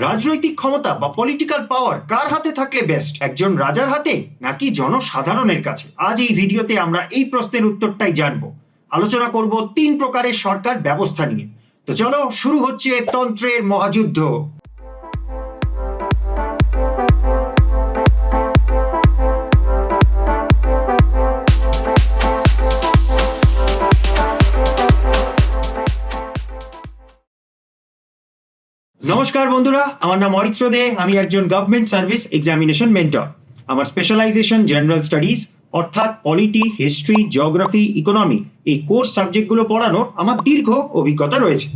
রাজনৈতিক ক্ষমতা বা পলিটিক্যাল পাওয়ার কার হাতে থাকলে বেস্ট একজন রাজার হাতে নাকি জনসাধারণের কাছে? আজ এই ভিডিওতে আমরা এই প্রশ্নের উত্তরটাই জানব। আলোচনা করব তিন প্রকারের সরকার ব্যবস্থা নিয়ে। তো চলো শুরু হচ্ছে তন্ত্রের মহাযুদ্ধ। নমস্কার বন্ধুরা, আমার নাম অরিত্র দে, আমি একজন গভর্নমেন্ট সার্ভিস এক্সামিনেশন মেন্টর আমার স্পেশালাইজেশন জেনারেল স্টাডিজ অর্থাৎ পলিটি হিস্ট্রি জিওগ্রাফি ইকোনমি এই কোর্স সাবজেক্টগুলো পড়ানোর আমার দীর্ঘ অভিজ্ঞতা রয়েছে।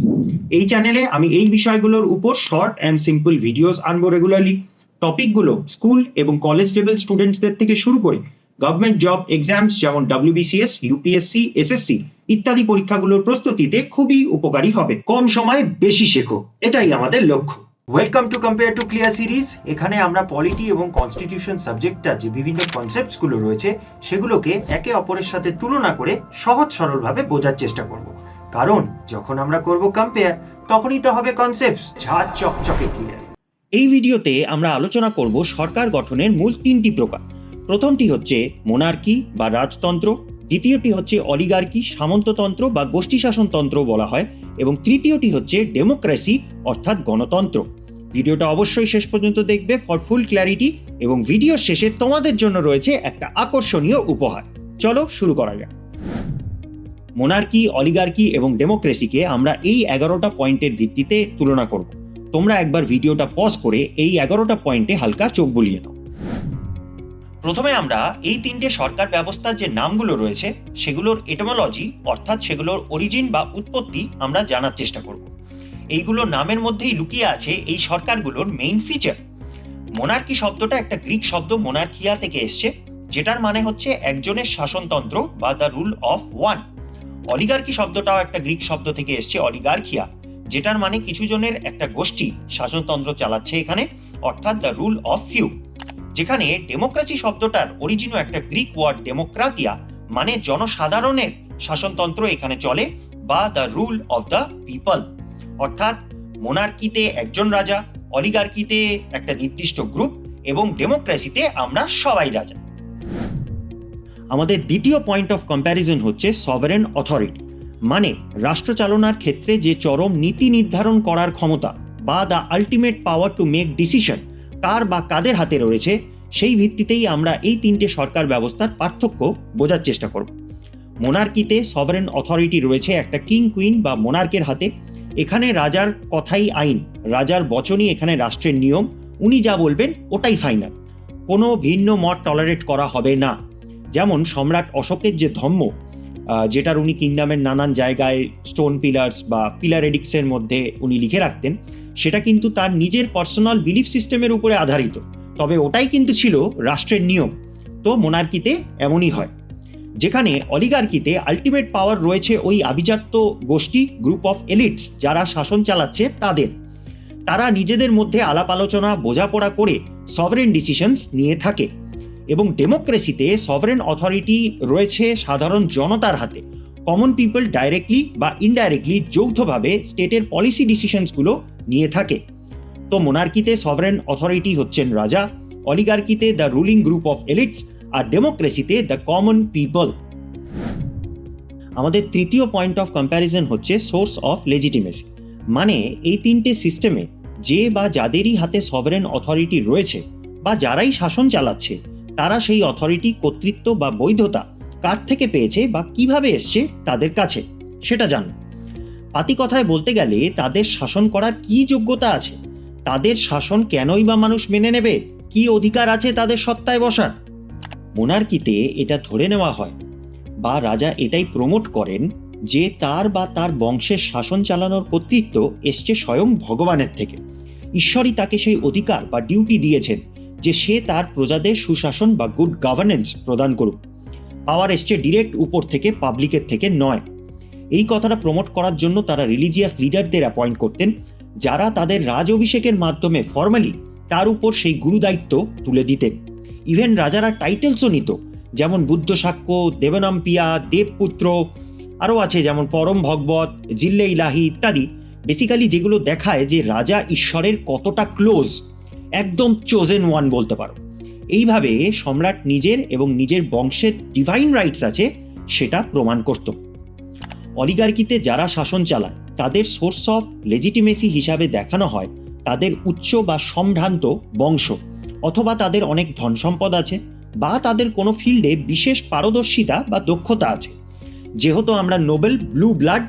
এই চ্যানেলে আমি এই বিষয়গুলোর উপর শর্ট অ্যান্ড সিম্পল ভিডিওস আনব রেগুলারলি টপিকগুলো স্কুল এবং কলেজ লেভেল স্টুডেন্টসদের থেকে শুরু করে গভর্নমেন্ট জব এক্সামস যেমন ডাব্লিউবিসিএস ইউপিএসসি এসএসসি ইত্যাদি পরীক্ষাগুলোর প্রস্তুতিতে খুবই উপকারী হবে। কম সময়ে বেশি শেখো এটাই আমাদের লক্ষ্য। Welcome to compare to clear series এখানে আমরা পলিটি এবং কনস্টিটিউশন সাবজেক্টটা যে বিভিন্ন কনসেপ্টসগুলো রয়েছে সেগুলোকে একে অপরের সাথে তুলনা করে সহজ সরলভাবে বোঝার চেষ্টা করব। কারণ যখন আমরা করব কম্পেয়ার তখনই তো হবে কনসেপ্টস ঝাঁ চকচকে ক্লিয়ার এই ভিডিওতে আমরা আলোচনা করব সরকার গঠনের মূল তিনটি প্রকার। প্রথমটি হচ্ছে মোনার্কি বা রাজতন্ত্র, দ্বিতীয়টি হচ্ছে অলিগার্কি সামন্ততন্ত্র বা গোষ্ঠী শাসনতন্ত্র বলা হয়, এবং তৃতীয়টি হচ্ছে ডেমোক্রেসি অর্থাৎ গণতন্ত্র। ভিডিওটা অবশ্যই শেষ পর্যন্ত দেখবে ফর ফুল ক্ল্যারিটি এবং ভিডিওর শেষে তোমাদের জন্য রয়েছে একটা আকর্ষণীয় উপহার। চলো শুরু করা যাক। মোনার্কি অলিগার্কি এবং ডেমোক্রেসিকে আমরা এই এগারোটা পয়েন্টের ভিত্তিতে তুলনা করব। তোমরা একবার ভিডিওটা পজ করে এই এগারোটা পয়েন্টে হালকা চোখ বুলিয়ে নাও। প্রথমে আমরা এই তিনটে সরকার ব্যবস্থার যে নামগুলো রয়েছে, সেগুলোর এটোমোলজি অর্থাৎ সেগুলোর অরিজিন বা উৎপত্তি আমরা জানার চেষ্টা করব। এইগুলো নামের মধ্যেই লুকিয়ে আছে এই সরকারগুলোর মেইন ফিচার মোনার্কি শব্দটা একটা গ্রিক শব্দ মোনার্কিয়া থেকে এসছে, যেটার মানে হচ্ছে একজনের শাসনতন্ত্র বা the rule of one oligarchy শব্দটাও একটা গ্রিক শব্দ থেকে এসছে অলিগার্কিয়া যেটার মানে কিছু জনের একটা গোষ্ঠী শাসনতন্ত্র চালাচ্ছে এখানে, অর্থাৎ দ্য রুল অফ ফিউ যেখানে ডেমোক্রেসি শব্দটার অরিজিনও একটা গ্রিক ওয়ার্ড ডেমোক্রাতিয়া মানে জনসাধারণের শাসনতন্ত্র এখানে চলে, বা the rule of the people অর্থাৎ মোনার্কিতে একজন রাজা অলিগার্কিতে একটা নির্দিষ্ট গ্রুপ এবং ডেমোক্রেসিতে আমরা সবাই রাজা। আমাদের দ্বিতীয় পয়েন্ট অফ কম্প্যারিজন হচ্ছে সভারেন অথরিটি মানে রাষ্ট্র চালনার ক্ষেত্রে যে চরম নীতি নির্ধারণ করার ক্ষমতা, বা the ultimate power to make decision কার বা কাদের হাতে রয়েছে, সেই ভিত্তিতেই আমরা এই তিনটে সরকার ব্যবস্থার পার্থক্য বোঝার চেষ্টা করব। মোনার্কিতে সভারেন অথরিটি রয়েছে একটা কিং কুইন বা মোনার্কের হাতে। এখানে রাজার কথাই আইন, রাজার বচনই এখানে রাষ্ট্রের নিয়ম। উনি যা বলবেন, ওটাই ফাইনাল কোনো ভিন্ন মত টলারেট করা হবে না। যেমন সম্রাট অশোকের যে ধর্ম যেটার উনি কিংডামের নানান জায়গায় স্টোন পিলার্স বা পিলার এডিক্সের মধ্যে উনি লিখে রাখতেন সেটা কিন্তু তার নিজের পার্সোনাল বিলিফ সিস্টেমের উপরে আধারিত। তবে ওটাই কিন্তু ছিল রাষ্ট্রের নিয়ম। তো মোনার্কিতে এমনই হয়। যেখানে অলিগার্কিতে আলটিমেট পাওয়ার রয়েছে ওই আভিজাত্য গোষ্ঠী গ্রুপ অফ এলিটস যারা শাসন চালাচ্ছে তাদের। তারা নিজেদের মধ্যে আলাপ আলোচনা, বোঝাপড়া করে সভরেন ডিসিশনস নিয়ে থাকে। এবং ডেমোক্রেসিতে সভারেন অথরিটি রয়েছে সাধারণ জনতার হাতে। কমন পিপল ডাইরেক্টলি বা ইনডাইরেক্টলি যৌথভাবে স্টেটের পলিসি ডিসিশনসগুলো নিয়ে থাকে। তো মোনার্কিতে সভারেন অথরিটি হচ্ছেন রাজা অলিগার্কিতে the ruling group of elites আর ডেমোক্রেসিতে দ্য কমন পিপল আমাদের তৃতীয় পয়েন্ট অফ কম্প্যারিজন হচ্ছে সোর্স অফ লেজিটিমেসি মানে এই তিনটে সিস্টেমে যে বা যাদেরই হাতে সভারেন অথরিটি রয়েছে বা যারাই শাসন চালাচ্ছে, তারা সেই অথরিটি কর্তৃত্ব বা বৈধতা কার থেকে পেয়েছে বা কীভাবে এসছে তাদের কাছে, সেটা জানো পাতি কথায় বলতে গেলে তাদের শাসন করার কি যোগ্যতা আছে? তাদের শাসন কেনই বা মানুষ মেনে নেবে? কি অধিকার আছে তাদের সত্তায় বসার? মোনার্কিতে এটা ধরে নেওয়া হয় বা রাজা এটাই প্রমোট করেন যে তার বা তার বংশের শাসন চালানোর কর্তৃত্ব এসছে স্বয়ং ভগবানের থেকে। ঈশ্বরই তাকে সেই অধিকার বা ডিউটি দিয়েছেন যে সে তার প্রজাদের সুশাসন বা গুড গভর্নেন্স প্রদান করুক। পাওয়ার এসছে ডিরেক্ট উপর থেকে পাবলিকের থেকে নয়। এই কথাটা প্রমোট করার জন্য তারা রিলিজিয়াস লিডারদের অ্যাপয়েন্ট করতেন, যারা তাদের রাজ অভিষেকের মাধ্যমে ফর্মালি তার উপর সেই গুরুদায়িত্ব তুলে দিতেন। ইভেন রাজারা টাইটেলসও নিত, যেমন বুদ্ধ সাক্ষ্য, দেবনাম্পিয়া, দেবপুত্র, আরও আছে যেমন পরম ভগবত, জিল্লে ইলাহি ইত্যাদি। বেসিক্যালি যেগুলো দেখায় যে রাজা ঈশ্বরের কতটা ক্লোজ একদম চোজেন ওয়ান বলতে পারো। এইভাবে সম্রাট নিজের এবং নিজের বংশের ডিভাইন রাইটস আছে, সেটা প্রমাণ করত। অলিগার্কিতে যারা শাসন চালায়, তাদের সোর্স অফ লেজিটিমেসি হিসাবে দেখানো হয় তাদের উচ্চ বা সম্ভ্রান্ত বংশ অথবা তাদের অনেক ধন সম্পদ আছে বা তাদের কোনো ফিল্ডে বিশেষ পারদর্শিতা বা দক্ষতা আছে। যেহেতু আমরা নোবেল ব্লু ব্লাড,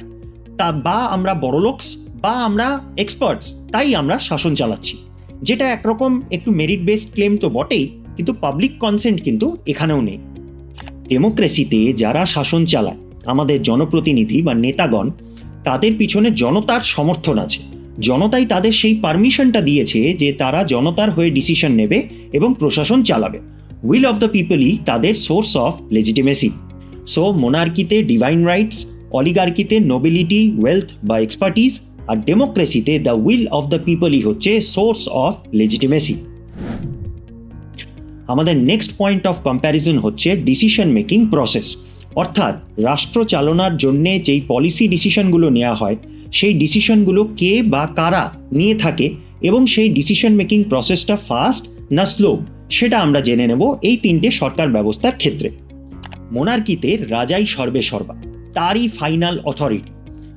তা বা আমরা বড়লোকস বা আমরা এক্সপার্টস তাই আমরা শাসন চালাচ্ছি। যেটা একরকম একটু মেরিট বেসড ক্লেম তো বটেই, কিন্তু পাবলিক কনসেন্ট কিন্তু এখানেও নেই। ডেমোক্রেসিতে যারা শাসন চালায় আমাদের জনপ্রতিনিধি বা নেতাগণ, তাদের পিছনে জনতার সমর্থন আছে। জনতাই তাদের সেই পারমিশনটা দিয়েছে যে তারা জনতার হয়ে ডিসিশন নেবে এবং প্রশাসন চালাবে। উইল অফ দ্য পিপলই তাদের সোর্স অফ লেজিটিমেসি। সো, মোনার্কিতে ডিভাইন রাইটস, অলিগার্কিতে নোবিলিটি, ওয়েলথ বা এক্সপার্টিস, আর ডেমোক্রেসিতে দ্য উইল অফ দ্য পিপলই হচ্ছে সোর্স অফ লেজিটিমেসি। আমাদের নেক্সট পয়েন্ট অফ কম্প্যারিজন হচ্ছে ডিসিশন মেকিং প্রসেস। অর্থাৎ রাষ্ট্র চালনার জন্যে যেই পলিসি ডিসিশনগুলো নেওয়া হয়, সেই ডিসিশনগুলো কে বা কারা নিয়ে থাকে এবং সেই ডিসিশন মেকিং প্রসেসটা ফাস্ট না স্লো সেটা আমরা জেনে নেব এই তিনটে সরকার ব্যবস্থার ক্ষেত্রে। মোনার্কিতে রাজাই সর্বে সর্বা, তারই ফাইনাল অথরিটি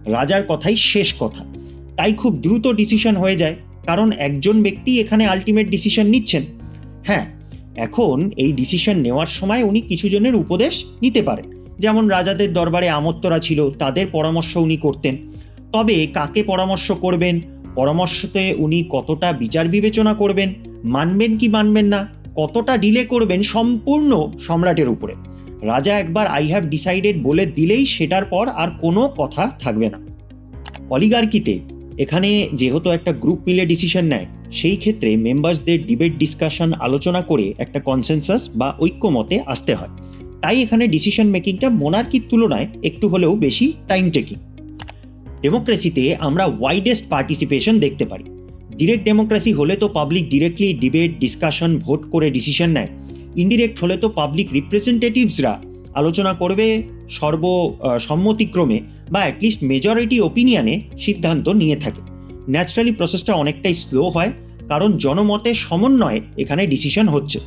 রাজার কথাই শেষ কথা। তাই খুব দ্রুত ডিসিশন হয়ে যায়, কারণ একজন ব্যক্তি এখানে আলটিমেট ডিসিশন নিচ্ছেন। হ্যাঁ এখন এই ডিসিশন নেওয়ার সময় উনি কিছু জনের উপদেশ নিতে পারেন। যেমন রাজাদের দরবারে আমত্তরা ছিল, তাদের পরামর্শ উনি করতেন। তবে কাকে পরামর্শ করবেন? পরামর্শতে উনি কতটা বিচার বিবেচনা করবেন? মানবেন কি মানবেন না? কতটা ডিলে করবেন সম্পূর্ণ সম্রাটের উপরে। রাজা একবার আই হ্যাভ ডিসাইডেড বলে দিলেই সেটার পর আর কোনো কথা থাকবে না। অলিগার্কিতে এখানে যেহেতু একটা গ্রুপ মিলে ডিসিশন নেয়, সেই ক্ষেত্রে মেম্বার্সদের ডিবেট ডিসকাশন আলোচনা করে একটা কনসেনসাস বা ঐক্যমতে আসতে হয়। তাই এখানে ডিসিশন মেকিংটা মোনার্কির তুলনায় একটু হলেও বেশি টাইম টেকিং ডেমোক্রেসিতে আমরা ওয়াইডেস্ট পার্টিসিপেশন দেখতে পারি। ডিরেক্ট ডেমোক্রেসি হলে তো public directly debate discussion vote করে ডিসিশন নেয়। ইনডিরেক্ট হলে তো পাবলিক রিপ্রেজেন্টেটিভসরা আলোচনা করবে সর্ব সম্মতিক্রমে বা অ্যাটলিস্ট মেজরিটি ওপিনিয়নে সিদ্ধান্ত নিয়ে থাকে। ন্যাচারালি প্রসেসটা অনেকটাই স্লো হয়, কারণ জনমতে সমন্বয়ে এখানে ডিসিশন হচ্ছে।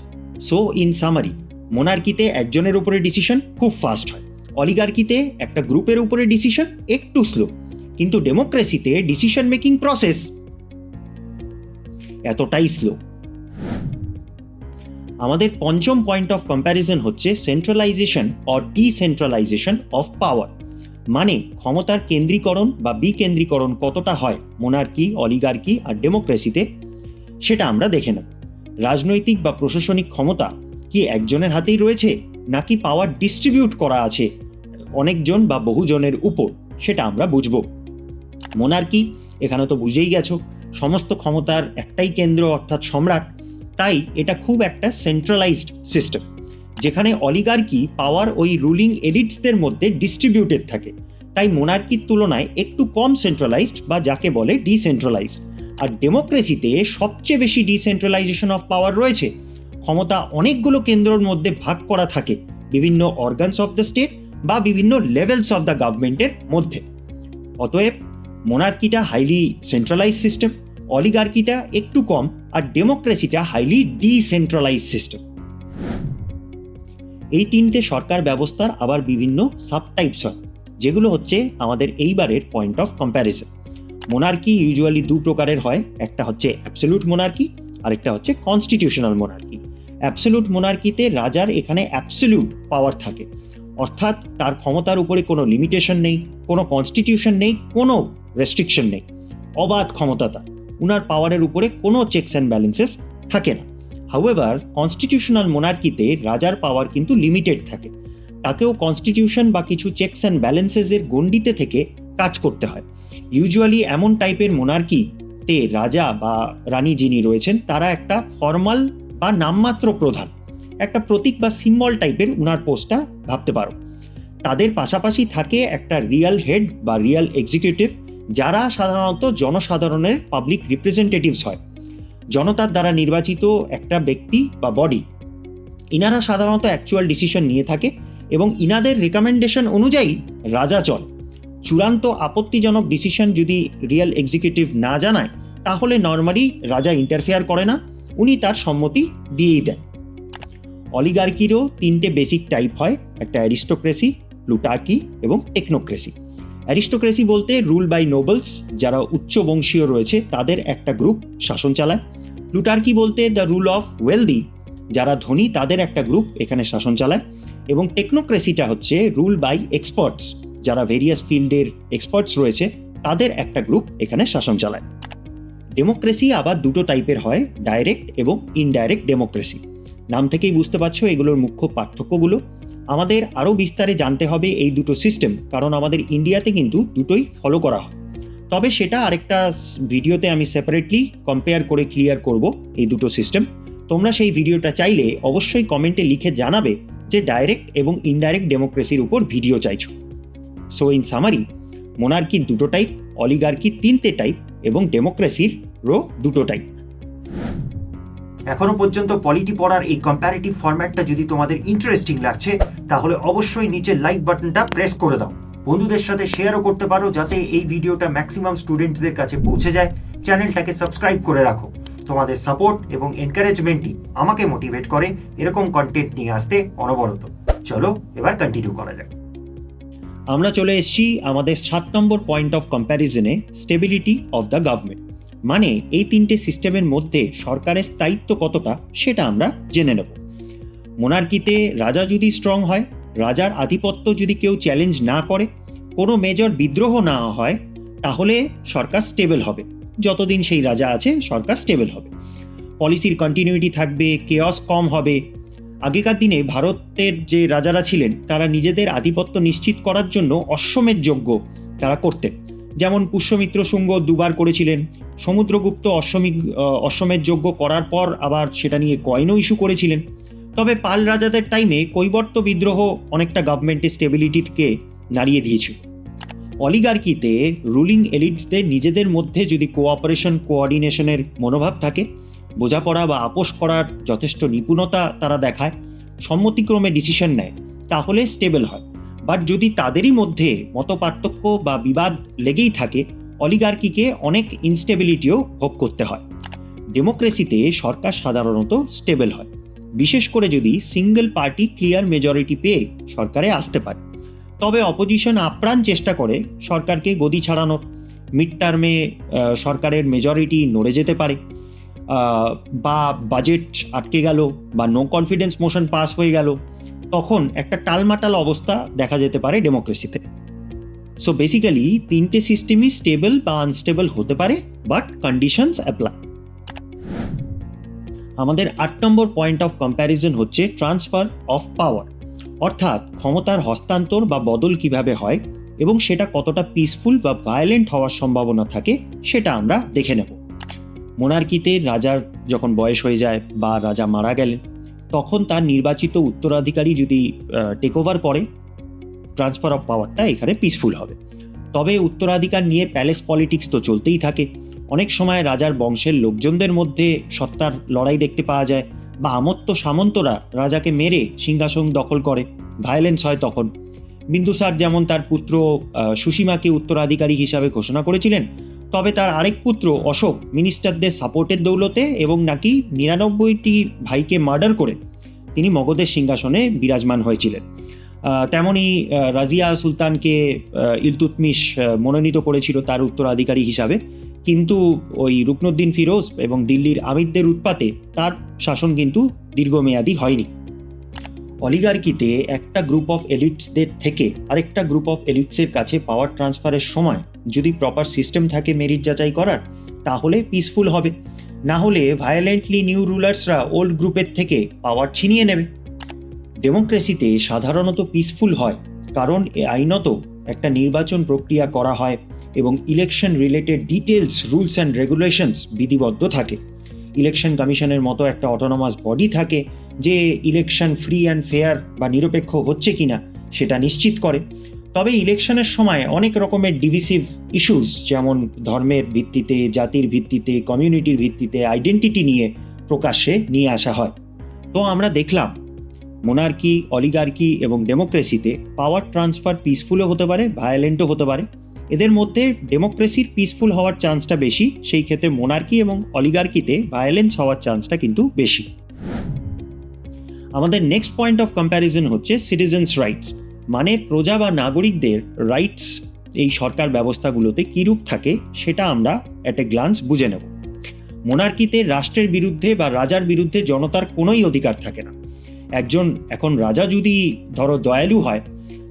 সো ইন সামারি মোনার্কিতে একজনের উপরে ডিসিশন খুব ফাস্ট হয়। অলিগার্কিতে একটা গ্রুপের উপরে ডিসিশন একটু স্লো কিন্তু ডেমোক্রেসিতে ডিসিশন মেকিং প্রসেস এতটাই স্লো আমাদের পঞ্চম পয়েন্ট অফ কম্প্যারিজন হচ্ছে centralization or decentralization of power মানে ক্ষমতার কেন্দ্রীকরণ বা বিকেন্দ্রীকরণ কতটা হয় মোনার্কি অলিগার্কি আর ডেমোক্রেসিতে সেটা আমরা দেখে নেব। রাজনৈতিক বা প্রশাসনিক ক্ষমতা কি একজনের হাতেই রয়েছে, নাকি পাওয়ার ডিস্ট্রিবিউট করা আছে? অনেকজন বা বহুজনের উপর, সেটা আমরা বুঝব। মোনার্কি, এখানে তো বুঝেই গেছো, সমস্ত ক্ষমতার একটাই কেন্দ্র অর্থাৎ সম্রাট, তাই এটা খুব একটা সেন্ট্রালাইজড সিস্টেম যেখানে অলিগার্কি পাওয়ার ওই রুলিং এলিটসদের মধ্যে ডিস্ট্রিবিউটেড থাকে। তাই মোনার্কির তুলনায় একটু কম সেন্ট্রালাইজড বা যাকে বলে ডিসেন্ট্রালাইজড আর ডেমোক্রেসিতে সবচেয়ে বেশি ডিসেন্ট্রালাইজেশন অফ পাওয়ার রয়েছে ক্ষমতা অনেকগুলো কেন্দ্রের মধ্যে ভাগ করা থাকে, বিভিন্ন অর্গানস অফ দ্য স্টেট বা বিভিন্ন লেভেলস অফ দ্য গভর্নমেন্টের মধ্যে। অতএব মোনার্কিটা হাইলি সেন্ট্রালাইজ সিস্টেম অলিগার্কিটা একটু কম, আর ডেমোক্রেসিটা হাইলি ডিসেন্ট্রালাইজ সিস্টেম এই তিনটে সরকার ব্যবস্থার আবার বিভিন্ন সাবটাইপস হয়, যেগুলো হচ্ছে আমাদের এইবারের point of comparison monarchy usually দু প্রকারের হয়, একটা হচ্ছে অ্যাবসলিউট মোনার্কি আরেকটা হচ্ছে কনস্টিটিউশনাল মোনার্কি অ্যাবসলিউট মোনার্কিতে রাজার এখানে অ্যাবসলিউট পাওয়ার থাকে। অর্থাৎ তার ক্ষমতার উপরে কোনো লিমিটেশন নেই, কোনো কনস্টিটিউশন নেই, কোনো রেস্ট্রিকশন নেই। অবাধ ক্ষমতা তার। উনার পাওয়ারের উপরে কোনো চেকস অ্যান্ড ব্যালেন্সেস থাকে না। হাউএভার কনস্টিটিউশনাল মোনার্কিতে রাজার পাওয়ার কিন্তু লিমিটেড থাকে। তাকেও কনস্টিটিউশন বা কিছু চেকস অ্যান্ড ব্যালেন্সেসের গণ্ডিতে থেকে কাজ করতে হয়। ইউজুয়ালি এমন টাইপের মোনার্কিতে রাজা বা রানী যিনি রয়েছেন, তারা একটা ফর্মাল বা নামমাত্র প্রধান, একটা প্রতীক বা সিম্বল টাইপের উনার পোস্টটা ভাবতে পারো। তাদের পাশাপাশি থাকে একটা রিয়াল হেড বা রিয়াল এক্সিকিউটিভ যারা সাধারণত জনসাধারণের পাবলিক রিপ্রেজেন্টেটিভস হয়। জনতার দ্বারা নির্বাচিত একটা ব্যক্তি বা বডি ইনারা সাধারণত অ্যাকচুয়াল ডিসিশন নিয়ে থাকে এবং ইনাদের রেকমেন্ডেশন অনুযায়ী রাজা চল। চূড়ান্ত আপত্তিজনক ডিসিশন যদি রিয়েল এক্সিকিউটিভ না জানায়, তাহলে নর্মালি রাজা ইন্টারফেয়ার করে না। উনি তার সম্মতি দিয়েই দেন। অলিগার্কিরও তিনটে বেসিক টাইপ হয়, একটা অ্যারিস্টোক্রেসি প্লুটার্কি এবং টেকনোক্রেসি অ্যারিস্টোক্রেসি বলতে রুল বাই নোবেলস যারা উচ্চ বংশীয় রয়েছে, তাদের একটা গ্রুপ শাসন চালায়। প্লুটার্কি বলতে দ্য রুল অফ ওয়েলদি যারা ধনী, তাদের একটা গ্রুপ এখানে শাসন চালায়। এবং টেকনোক্রেসিটা হচ্ছে রুল বাই এক্সপার্টস যারা ভেরিয়াস ফিল্ডের এক্সপার্টস রয়েছে, তাদের একটা গ্রুপ এখানে শাসন চালায়। ডেমোক্রেসি আবার দুটো টাইপের হয় ডাইরেক্ট এবং ইনডাইরেক্ট ডেমোক্রেসি নাম থেকেই বুঝতে পারছ, এগুলোর মুখ্য পার্থক্যগুলো। আমাদের আরও বিস্তারে জানতে হবে এই দুটো সিস্টেম কারণ আমাদের ইন্ডিয়াতে কিন্তু দুটোই ফলো করা হয়। তবে সেটা আরেকটা ভিডিওতে আমি সেপারেটলি কম্পেয়ার করে ক্লিয়ার করব এই দুটো সিস্টেম তোমরা সেই ভিডিওটা চাইলে অবশ্যই কমেন্টে লিখে জানাবে যে ডাইরেক্ট এবং ইনডাইরেক্ট ডেমোক্রেসির উপর ভিডিও চাইছো। সো ইন সামারি মোনার্কির দুটো টাইপ অলিগার্কি তিনটে টাইপ এবং ডেমোক্রেসির রো দুটো টাইপ এখনও পর্যন্ত পলিটি পড়ার এই কম্প্যারেটিভ ফরম্যাটটা যদি তোমাদের ইন্টারেস্টিং লাগছে, তাহলে অবশ্যই নিচে লাইক বাটনটা প্রেস করে দাও। বন্ধুদের সাথে শেয়ারও করতে পারো যাতে এই ভিডিওটা ম্যাক্সিমাম স্টুডেন্টসদের কাছে পৌঁছে যায়। চ্যানেলটাকে সাবস্ক্রাইব করে রাখো। তোমাদের সাপোর্ট এবং এনকারেজমেন্টই আমাকে মোটিভেট করে এরকম কন্টেন্ট নিয়ে আসতে অনবরত। চলো, এবার কন্টিনিউ করা যাক। আমরা চলে এসেছি আমাদের সাত নম্বর পয়েন্ট অফ কম্প্যারিজনে স্টেবিলিটি অফ দ্য গভর্নমেন্ট মানে এই তিনটে সিস্টেমের মধ্যে সরকারের স্থায়িত্ব কতটা সেটা আমরা জেনে নেব। মোনার্কিতে রাজা যদি স্ট্রং হয়, রাজার আধিপত্য যদি কেউ চ্যালেঞ্জ না করে, কোনো মেজর বিদ্রোহ না হয়, তাহলে সরকার স্টেবল হবে। যতদিন সেই রাজা আছে, সরকার স্টেবল হবে। পলিসির কন্টিনিউটি থাকবে কেয়স কম হবে আগেকার দিনে ভারতের যে রাজারা ছিলেন, তারা নিজেদের আধিপত্য নিশ্চিত করার জন্য অশ্বমেধ যজ্ঞ তারা করতেন। যেমন পুষ্যমিত্র শুঙ্গ দুবার করেছিলেন, সমুদ্রগুপ্ত অশ্বমিক অশ্বমেধ যজ্ঞ করার পর আবার সেটা নিয়ে কয়েনও ইস্যু করেছিলেন। তবে পাল রাজাদের টাইমে কৈবর্ত বিদ্রোহ অনেকটা গভর্নমেন্টের স্টেবিলিটিকে নাড়িয়ে দিয়েছিল অলিগার্কিতে রুলিং এলিটসদের নিজেদের মধ্যে যদি কোঅপারেশন কোঅর্ডিনেশনের মনোভাব থাকে বোঝাপড়া বা আপোষ করার যথেষ্ট নিপুণতা তারা দেখায়, সম্মতিক্রমে ডিসিশন নেয়, তাহলে স্টেবল হয়। বাট যদি তাদেরই মধ্যে মত পার্থক্য বা বিবাদ লেগেই থাকে অলিগার্কিকে অনেক ইনস্টেবিলিটিও ভোগ করতে হয়। ডেমোক্রেসিতে সরকার সাধারণত স্টেবল হয়। বিশেষ করে যদি সিঙ্গেল পার্টি ক্লিয়ার মেজরিটি পেয়ে সরকারে আসতে পারে। তবে অপোজিশন আপ্রাণ চেষ্টা করে সরকারকে গদি ছাড়ানোর। মিড টার্মে সরকারের মেজরিটি নড়ে যেতে পারে। বা বাজেট আটকে গেল বা নো কনফিডেন্স মোশন পাস হয়ে গেল, তখন একটা টালমাটাল অবস্থা দেখা যেতে পারে ডেমোক্রেসিতে সো বেসিক্যালি তিনটে সিস্টেমই স্টেবল বা আনস্টেবল হতে পারে বাট কন্ডিশনস অ্যাপ্লাই আমাদের আট নম্বর পয়েন্ট অফ কম্প্যারিজন হচ্ছে ট্রান্সফার অফ পাওয়ার অর্থাৎ ক্ষমতার হস্তান্তর বা বদল কীভাবে হয় এবং সেটা কতটা পিসফুল বা ভায়োলেন্ট হওয়ার সম্ভাবনা থাকে, সেটা আমরা দেখে নেব। মোনার্কিতে রাজার যখন বয়স হয়ে যায় বা রাজা মারা গেলেন, তখন তার নির্বাচিত উত্তরাধিকারী যদি টেক ওভার করে ট্রান্সফার অফ পাওয়ারটা এখানে পিসফুল হবে। তবে উত্তরাধিকার নিয়ে প্যালেস পলিটিক্স তো চলতেই থাকে। অনেক সময় রাজার বংশের লোকজনদের মধ্যে সত্তার লড়াই দেখতে পাওয়া যায় বা আমত্ত সামন্তরা রাজাকে মেরে সিংহাসন দখল করে ভায়োলেন্স হয় তখন। বিন্দুসার যেমন তার পুত্র সুসীমাকে উত্তরাধিকারী হিসাবে ঘোষণা করেছিলেন তবে তার আরেক পুত্র অশোক মিনিস্টারদের সাপোর্টের দৌলতে এবং নাকি নিরানব্বইটি ভাইকে মার্ডার করে তিনি মগধের সিংহাসনে বিরাজমান হয়েছিলেন। তেমনি রাজিয়া সুলতানকে ইলতুতমিশ মনোনীত করেছিল তার উত্তরাধিকারী হিসাবে। কিন্তু ওই রুকনুদ্দিন ফিরোজ এবং দিল্লির আমিরদের উৎপাতে তার শাসন কিন্তু দীর্ঘমেয়াদী হয়নি। অলিগার্কিতে একটা গ্রুপ অফ এলিটসদের থেকে আরেকটা গ্রুপ অফ এলিটসের কাছে পাওয়ার ট্রান্সফারের সময় যদি প্রপার সিস্টেম থাকে মেরিট যাচাই করার, তাহলে পিসফুল হবে। না হলে ভায়োলেন্টলি নিউ রুলার্সরা ওল্ড গ্রুপের থেকে পাওয়ার ছিনিয়ে নেবে। ডেমোক্রেসিতে সাধারণত পিসফুল হয়, কারণ আইনত একটা নির্বাচন প্রক্রিয়া করা হয় এবং election related details rules and regulations বিধিবদ্ধ থাকে। ইলেকশন কমিশনের মতো একটা অটোনমাস বডি থাকে যে ইলেকশন ফ্রি অ্যান্ড ফেয়ার বা নিরপেক্ষ হচ্ছে কিনা সেটা নিশ্চিত করে। তবে ইলেকশনের সময় অনেক রকমের ডিভিসিভ ইস্যুস যেমন ধর্মের ভিত্তিতে, জাতির ভিত্তিতে কমিউনিটির ভিত্তিতে আইডেন্টিটি নিয়ে প্রকাশ্যে নিয়ে আসা হয়। তো আমরা দেখলাম মোনার্কি অলিগার্কি এবং ডেমোক্রেসিতে পাওয়ার ট্রান্সফার পিসফুলও হতে পারে ভায়োলেন্টও হতে পারে। এদের মধ্যে ডেমোক্রেসির পিসফুল হওয়ার চান্সটা বেশি, সেই ক্ষেত্রে মোনার্কি এবং অলিগার্কিতে ভায়োলেন্স হওয়ার চান্সটা কিন্তু বেশি। আমাদের নেক্সট পয়েন্ট অফ কম্প্যারিজন হচ্ছে সিটিজেন্স রাইটস মানে প্রজা বা নাগরিকদের রাইটস এই সরকার ব্যবস্থাগুলোতে কীরূপ থাকে সেটা আমরা অ্যাট এ গ্লান্স বুঝে নেব। মোনার্কিতে রাষ্ট্রের বিরুদ্ধে বা রাজার বিরুদ্ধে জনতার কোনোই অধিকার থাকে না। একজন এখন রাজা যদি ধরো দয়ালু হয়,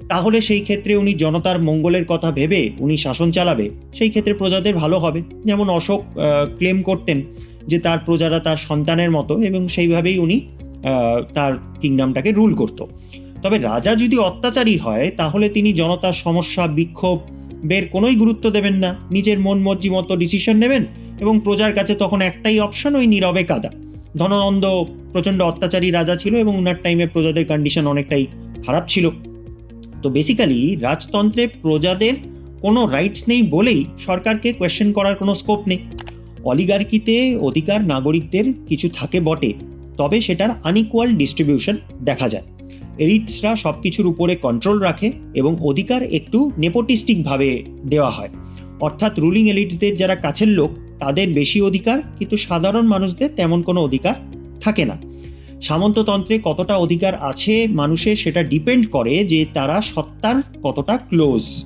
তাহলে সেই ক্ষেত্রে উনি জনতার মঙ্গলের কথা ভেবে উনি শাসন চালাবে, সেই ক্ষেত্রে প্রজাদের ভালো হবে। যেমন অশোক ক্লেম করতেন যে তার প্রজারা তার সন্তানের মতো এবং সেইভাবেই উনি তার কিংডমটাকে রুল করত। তবে রাজা যদি অত্যাচারী হয়, তাহলে তিনি জনতার সমস্যা, বিক্ষোভ বের কোনোই গুরুত্ব দেবেন না। নিজের মন মর্জি মতো ডিসিশন নেবেন এবং প্রজার কাছে তখন একটাই অপশন ওই নীরবে কাদা। ধননন্দ প্রচণ্ড অত্যাচারী রাজা ছিল এবং উনার টাইমে প্রজাদের কন্ডিশন অনেকটাই খারাপ ছিল। তো বেসিক্যালি রাজতন্ত্রে প্রজাদের কোনো রাইটস নেই বলেই সরকারকে কোয়েশ্চেন করার কোনো স্কোপ নেই। অলিগার্কিতে অধিকার, নাগরিকদের কিছু থাকে বটে, তবে সেটার আনইকুয়াল ডিস্ট্রিবিউশন দেখা যায়। এলিটসরা সব কিছুর উপরে কন্ট্রোল রাখে এবং অধিকার একটু নেপোটিস্টিকভাবে দেওয়া হয়। অর্থাৎ রুলিং এলিটসদের যারা কাছের লোক, তাদের বেশি অধিকার, কিন্তু সাধারণ মানুষদের তেমন কোনো অধিকার থাকে না। সামন্ততন্ত্রে কতটা অধিকার আছে মানুষের সেটা ডিপেন্ড করে যে তারা সত্তার কতটা ক্লোজ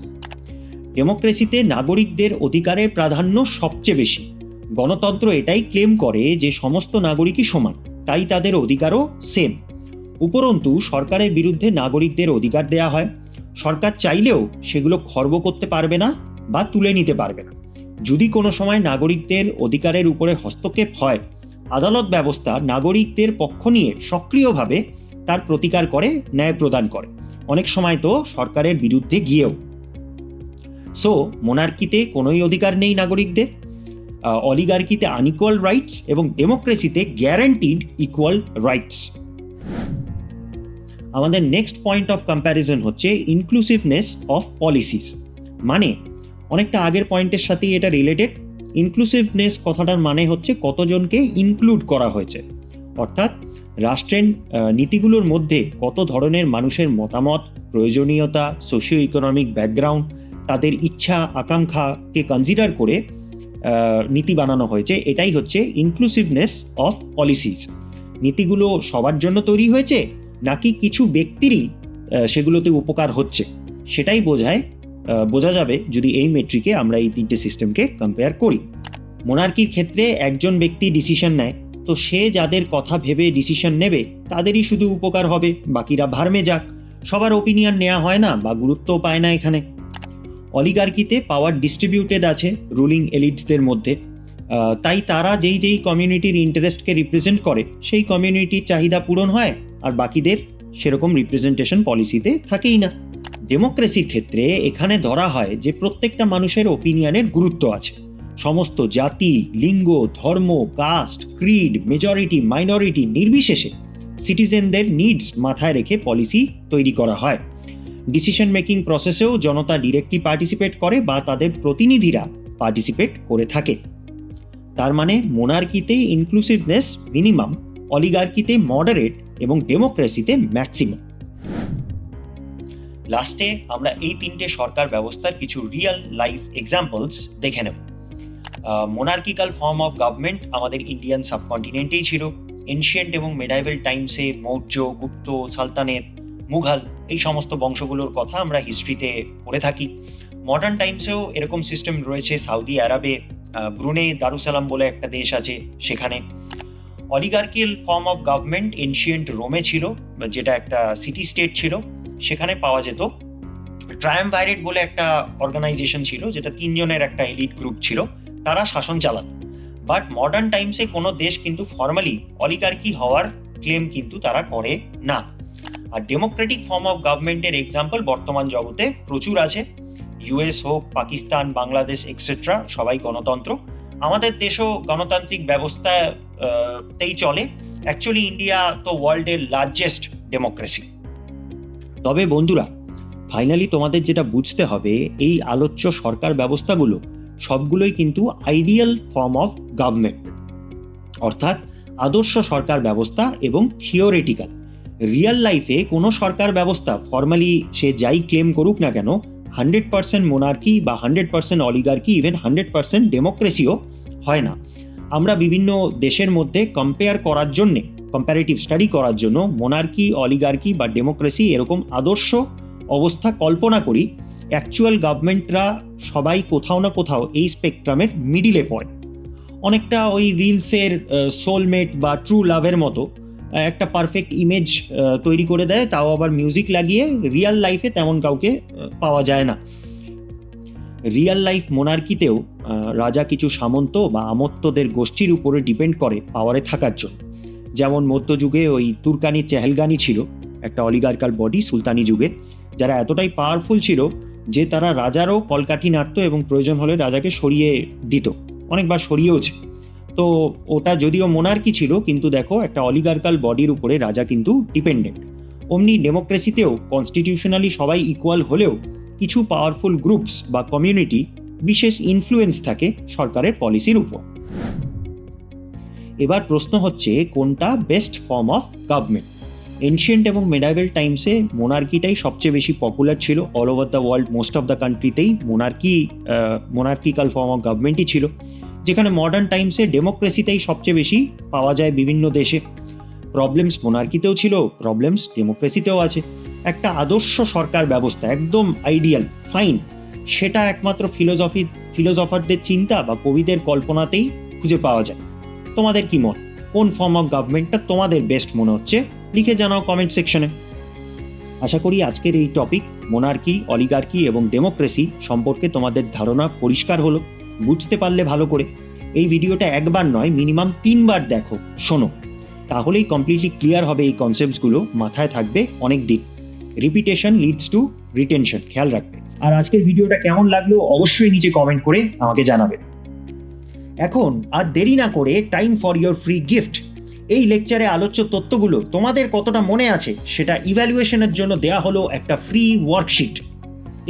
ডেমোক্রেসিতে নাগরিকদের অধিকারের প্রাধান্য সবচেয়ে বেশি। গণতন্ত্র এটাই ক্লেম করে যে সমস্ত নাগরিকই সমান, তাই তাদের অধিকারও সেম উপরন্তু সরকারের বিরুদ্ধে নাগরিকদের অধিকার দেয়া হয়। সরকার চাইলেও সেগুলো খর্ব করতে পারবে না বা তুলে নিতে পারবে না। যদি কোনো সময় নাগরিকদের অধিকারের উপরে হস্তক্ষেপ হয়, আদালত ব্যবস্থা নাগরিকদের পক্ষ নিয়ে সক্রিয়ভাবে তার প্রতিকার করে, ন্যায় প্রদান করে। অনেক সময় তো সরকারের বিরুদ্ধে গিয়েও। সো মোনার্কিতে কোনোই অধিকার নেই নাগরিকদের। অলিগার্কিতে আনইকুয়াল রাইটস এবং ডেমোক্রেসিতে গ্যারান্টিড ইকুয়াল রাইটস আমাদের নেক্সট পয়েন্ট অফ কম্প্যারিজন হচ্ছে ইনক্লুসিভনেস অফ পলিসিস মানে অনেকটা আগের পয়েন্টের সাথেই এটা রিলেটেড ইনক্লুসিভনেস কথাটার মানে হচ্ছে কতজনকে ইনক্লুড করা হয়েছে। অর্থাৎ রাষ্ট্রের নীতিগুলোর মধ্যে কত ধরনের মানুষের মতামত, প্রয়োজনীয়তা সোশিও ইকোনমিক ব্যাকগ্রাউন্ড তাদের ইচ্ছা, আকাঙ্ক্ষাকে কনসিডার করে নীতি বানানো হয়েছে, এটাই হচ্ছে ইনক্লুসিভনেস অফ পলিসিস নীতিগুলো সবার জন্য তৈরি হয়েছে নাকি কিছু ব্যক্তিরই সেগুলোতে উপকার হচ্ছে। সেটাই বোঝায় বোঝা যাবে যদি এই মেট্রিকে আমরা এই তিনটে সিস্টেমকে কম্পেয়ার করি। মোনার্কির ক্ষেত্রে একজন ব্যক্তি ডিসিশন নেয়, তো সে যাদের কথা ভেবে ডিসিশন নেবে, তাদেরই শুধু উপকার হবে, বাকিরা ভার্মে যাক। সবার ওপিনিয়ন নেওয়া হয় না বা গুরুত্বও পায় না এখানে। অলিগার্কিতে পাওয়ার ডিস্ট্রিবিউটেড আছে রুলিং এলিটসদের মধ্যে। তাই তারা যেই যেই কমিউনিটির ইন্টারেস্টকে রিপ্রেজেন্ট করে, সেই কমিউনিটির চাহিদা পূরণ হয় আর বাকিদের সেরকম রিপ্রেজেন্টেশন পলিসিতে থাকেই না। ডেমোক্রেসির ক্ষেত্রে এখানে ধরা হয় যে প্রত্যেকটা মানুষের ওপিনিয়নের গুরুত্ব আছে। সমস্ত জাতি, লিঙ্গ, ধর্ম কাস্ট ক্রিড মেজরিটি মাইনরিটি নির্বিশেষে সিটিজেনদের নিডস মাথায় রেখে পলিসি তৈরি করা হয়। ডিসিশন মেকিং প্রসেসেও জনতা ডিরেক্টলি পার্টিসিপেট করে বা তাদের প্রতিনিধিরা পার্টিসিপেট করে থাকে। তার মানে মোনার্কিতে ইনক্লুসিভনেস মিনিমাম অলিগার্কিতে মডারেট এবং ডেমোক্রেসিতে ম্যাক্সিমাম লাস্টে আমরা এই তিনটে সরকার ব্যবস্থার কিছু রিয়েল লাইফ এক্সাম্পলস দেখে নেব। মোনার্কিক্যাল ফর্ম অফ গভর্নমেন্ট আমাদের ইন্ডিয়ান সাবকন্টিনেন্টেই ছিল। এনশিয়েন্ট এবং মেডাইভেল টাইমসে মৌর্য, গুপ্ত, সালতানেত, মুঘল এই সমস্ত বংশগুলোর কথা আমরা হিস্ট্রিতে পড়ে থাকি। মডার্ন টাইমসেও এরকম সিস্টেম রয়েছে। সৌদি আরবে ব্রুনে দারুসালাম বলে একটা দেশ আছে সেখানে। Oligarchical form of government ancient রোমে ছিল, যেটা একটা সিটি স্টেট ছিল, সেখানে পাওয়া যেত। ট্রায়ামভাইরেট বলে একটা অর্গানাইজেশন ছিল, যেটা তিনজনের একটা এলিট গ্রুপ ছিল, তারা শাসন চালাত। বাট মডার্ন টাইমসে কোনো দেশ কিন্তু ফর্মালি অলিগার্কি হওয়ার ক্লেম কিন্তু তারা করে না। আর ডেমোক্রেটিক ফর্ম অফ গভর্নমেন্টের এক্সাম্পল বর্তমান জগতে প্রচুর আছে। ইউএস হোক, পাকিস্তান, বাংলাদেশ এক্সেট্রা সবাই গণতন্ত্র। আমাদের দেশও গণতান্ত্রিক ব্যবস্থা আহ, তেই চলে। অ্যাকচুয়ালি ইন্ডিয়া তো ওয়ার্ল্ডের লার্জেস্ট ডেমোক্রেসি তবে বন্ধুরা ফাইনালি তোমাদের যেটা বুঝতে হবে এই আলোচ্য সরকার ব্যবস্থাগুলো সবগুলোই কিন্তু আইডিয়াল ফর্ম অফ গভর্নমেন্ট অর্থাৎ আদর্শ সরকার ব্যবস্থা এবং থিওরেটিক্যাল রিয়েল লাইফে কোনো সরকার ব্যবস্থা ফর্মালি সে যাই ক্লেম করুক না কেন হান্ড্রেড পার্সেন্ট মোনার্কি বা hundred percent oligarchy even hundred percent ডেমোক্রেসিও হয় না। আমরা বিভিন্ন দেশের মধ্যে কম্পেয়ার করার জন্যে কম্প্যারেটিভ স্টাডি করার জন্য মোনার্কি অলিগার্কি বা ডেমোক্রেসি এরকম আদর্শ অবস্থা কল্পনা করি অ্যাকচুয়াল গভর্নমেন্টরা সবাই কোথাও না কোথাও এই স্পেকট্রামের মিডিলে পড়ে। অনেকটা ওই রিলসের সোলমেট বা ট্রু লাভের মতো একটা পারফেক্ট ইমেজ তৈরি করে দেয়, তাও আবার মিউজিক লাগিয়ে রিয়াল লাইফে তেমন কাউকে পাওয়া যায় না। রিয়াল লাইফ মোনার্কিতেও রাজা কিছু সামন্ত বা আমত্তদের গোষ্ঠীর উপরে ডিপেন্ড করে পাওয়ারে থাকার জন্য। যেমন মধ্যযুগে ওই তুর্কানি চেহেলগানি ছিল, একটা অলিগার্কাল বডি সুলতানি যুগে, যারা এতটাই পাওয়ারফুল ছিল যে তারা রাজারও কলকাঠি নাড়ত এবং প্রয়োজন হলে রাজাকে সরিয়ে দিত। অনেকবার সরিয়েওছে। তো ওটা যদিও মোনার্কি ছিল, কিন্তু দেখো একটা অলিগার্কাল বডির উপরে রাজা কিন্তু ডিপেন্ডেন্ট অমনি ডেমোক্রেসিতেও কনস্টিটিউশনালি সবাই ইকুয়াল হলেও কিছু পাওয়ারফুল গ্রুপস বা কমিউনিটি বিশেষ ইনফ্লুয়েন্স থাকে সরকারের পলিসির উপর। এবার প্রশ্ন হচ্ছে, কোনটা best form of government ancient এবং মেডাইভেল টাইমসে মোনার্কিটাই সবচেয়ে বেশি পপুলার ছিল। All over the world most of the কান্ট্রিতেই monarchy monarchical form of গভর্নমেন্টই ছিল। যেখানে মডার্ন টাইমসে ডেমোক্রেসিতেই সবচেয়ে বেশি পাওয়া যায় বিভিন্ন দেশে। প্রবলেমস মোনার্কিতেও ছিল প্রবলেমস ডেমোক্রেসিতেও আছে। একটা আদর্শ সরকার ব্যবস্থা, একদম আইডিয়াল ফাইন সেটা একমাত্র ফিলোসফি ফিলোসফারদের চিন্তা বা কবিদের কল্পনাতেই খুঁজে পাওয়া যায়। তোমাদের কি মত? কোন ফর্ম অফ গভর্নমেন্টটা তোমাদের বেস্ট মনে হচ্ছে? লিখে জানাও কমেন্ট সেকশনে আশা করি আজকের এই টপিক মোনার্কি অলিগার্কি এবং ডেমোক্রেসি সম্পর্কে তোমাদের ধারণা পরিষ্কার হলো। বুঝতে পারলে ভালো করে। এই ভিডিওটা একবার নয়, মিনিমাম তিনবার দেখো, শোনো। তাহলেই কমপ্লিটলি ক্লিয়ার হবে এই কনসেপ্টসগুলো মাথায় থাকবে অনেক দিন রিপিটেশন লিডস টু রিটেনশন খেয়াল রাখবে। আর আজকের ভিডিওটা কেমন লাগল অবশ্যই নিচে কমেন্ট করে আমাকে জানাবে। এখন, আর দেরি না করে time for your free gift এই লেকচারে আলোচ্য তথ্যগুলো তোমাদের কতটা মনে আছে, সেটা ইভ্যালুয়েশনের জন্য দেয়া হলো একটা ফ্রি ওয়ার্কশিট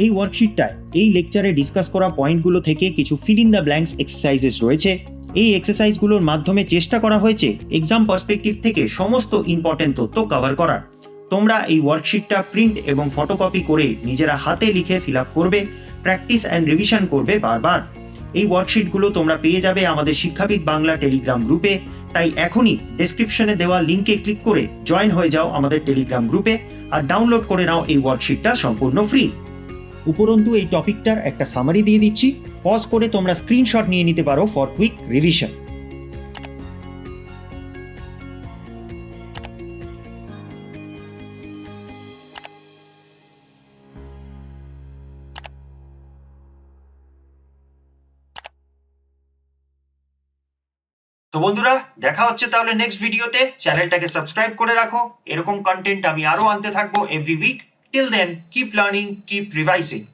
এই ওয়ার্কশিটটায় এই লেকচারে ডিসকাস করা পয়েন্টগুলো থেকে কিছু fill in the blanks exercises রয়েছে। এই এক্সারসাইজগুলোর মাধ্যমে চেষ্টা করা হয়েছে এক্সাম পার্সপেক্টিভ থেকে সমস্ত ইম্পর্টেন্ট তথ্য কভার করার। তোমরা এই ওয়ার্কশিটটা প্রিন্ট এবং ফটোকপি করে নিজেরা হাতে লিখে ফিল আপ করবে প্র্যাকটিস অ্যান্ড রিভিশন করবে বারবার। এই ওয়ার্কশিটগুলো তোমরা পেয়ে যাবে আমাদের শিক্ষাবিদ বাংলা টেলিগ্রাম গ্রুপে। তাই এখনই ডেসক্রিপশনে দেওয়া লিঙ্কে ক্লিক করে জয়েন হয়ে যাও আমাদের টেলিগ্রাম গ্রুপে। আর ডাউনলোড করে নাও এই ওয়ার্কশিটটা সম্পূর্ণ ফ্রি উপরন্তু এই টপিকটার একটা সামারি দিয়ে দিচ্ছি। পজ করে তোমরা স্ক্রিনশট নিয়ে নিতে পারো ফর কুইক রিভিশন তো বন্ধুরা, দেখা হচ্ছে তাহলে নেক্সট ভিডিওতে চ্যানেলটাকে সাবস্ক্রাইব করে রাখো। এরকম কন্টেন্ট আমি আরও আনতে থাকব every week Till then, keep learning, keep revising.